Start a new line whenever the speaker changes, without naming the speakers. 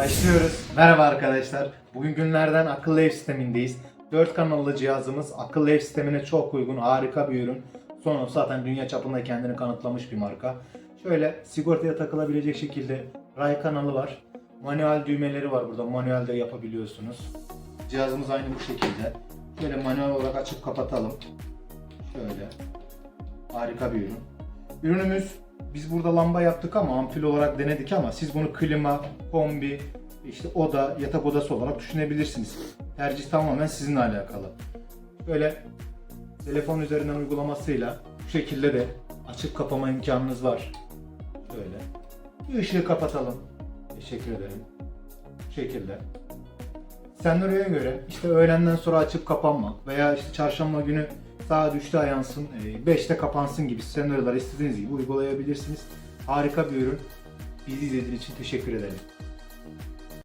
Başlıyoruz. Merhaba arkadaşlar. Bugün günlerden akıllı ev sistemindeyiz. 4 kanallı cihazımız akıllı ev sistemine çok uygun, harika bir ürün. Sonra zaten dünya çapında kendini kanıtlamış bir marka. Şöyle sigortaya takılabilecek şekilde ray kanalı var. Manuel düğmeleri var burada. Manuelde yapabiliyorsunuz. Cihazımız aynı bu şekilde. Şöyle manuel olarak açıp kapatalım. Şöyle. Harika bir ürün. Ürünümüz biz burada lamba yaptık ama ampul olarak denedik ama siz bunu klima, kombi, işte oda, yatak odası olarak düşünebilirsiniz. Tercih tamamen sizinle alakalı. Böyle telefon üzerinden uygulamasıyla bu şekilde de açıp kapama imkanınız var. Şöyle. Bir ışığı kapatalım. Teşekkür ederim. Bu şekilde. Senaryoya göre işte öğlenden sonra açıp kapanmak veya işte çarşamba günü saat 3'te ayansın, 5'te kapansın gibi senaryolar istediğiniz gibi uygulayabilirsiniz. Harika bir ürün. Bizi izlediğiniz için teşekkür ederim.